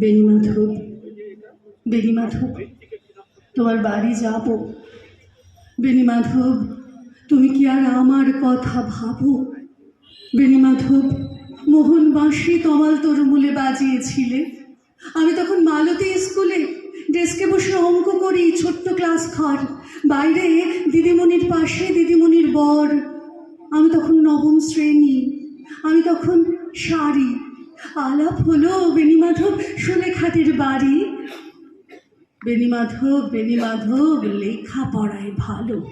বেণীমাধব বেণীমাধব তোমার বাড়ি যাব। বেণীমাধব তুমি কি আর আমার কথা ভাবো? বেণীমাধব মোহন বাঁশি তমাল তরুমূলে বাজিয়েছিলে। আমি তখন মালতী স্কুলে ডেস্কে বসে অঙ্ক করি ছোট্ট ক্লাস ঘর। বাইরে দিদিমণির পাশে দিদিমণির বর। আমি তখন নবম শ্রেণি, আমি তখন শাড়ি আলাপ হলো, বেণীমাধব সুলেখাটির বাড়ি। বেণীমাধব বেণীমাধব, লেখাপড়ায় ভালো।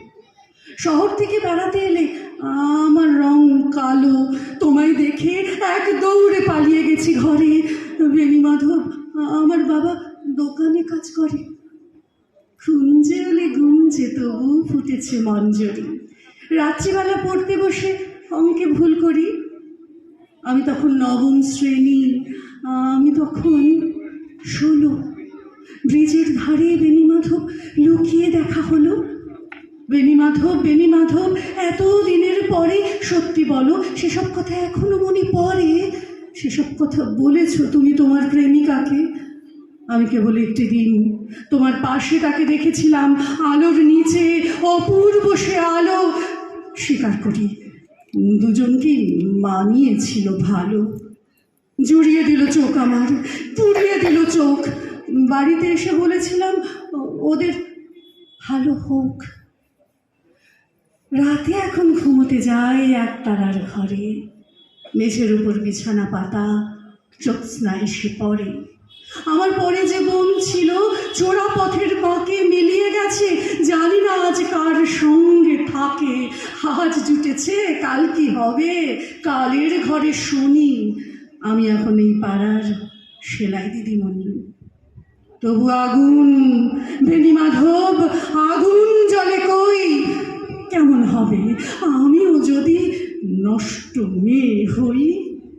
শহর থেকে বেড়াতে এলে, আমার রং কালো, তোমায় দেখে এক দৌড়ে পালিয়ে গেছি ঘরে। বেণীমাধব, আমার বাবা দোকানে কাজ করে। খুঞ্জে হলে গুঞ্জে তবু ফুটেছে মঞ্জরি। রাত্রিবেলা পড়তে বসে অঙ্কে ভুল করি। আমি তখন নবম শ্রেণি আমি তখন ষোলো। ব্রিজের ধারে বেণীমাধব লুকিয়ে দেখা হলো। বেণীমাধব বেণীমাধব, এত দিনের পরে সত্যি বলো, সেসব কথা এখনও মনে পড়ে? সেসব কথা বলেছ তুমি তোমার প্রেমিকাকে? আমি কেবল একটি দিন তোমার পাশে তাকে দেখেছিলাম, আলোর নিচে অপূর্ব সে আলো স্বীকার করি। দুজনকেই মানিয়েছিল ভালো। জুড়িয়ে দিল চোখ আমার, পুড়িয়ে দিল চোখ। বাড়িতে এসে বলেছিলাম, ওদের ভালো হোক। রাতে এখন ঘুমোতে যাই একতারার ঘরে। মেঝের উপর বিছানা পাতা জ্যোৎস্না এসে পড়ে আমার পরে যে বোন ছিল চোরা পথের পাকে মিলিয়ে গেছে। জানি না আজ কার সঙ্গে থাকে। আজ জুটেছে, কাল কি হবে? কালের ঘরে শুনি। আমি এখন এই পাড়ার সেলাই দিদিমণি। তবু আগুন বেনি মাধব, আগুন জলে কই? কেমন হবে? আমিও যদি নষ্ট মেয়ে হই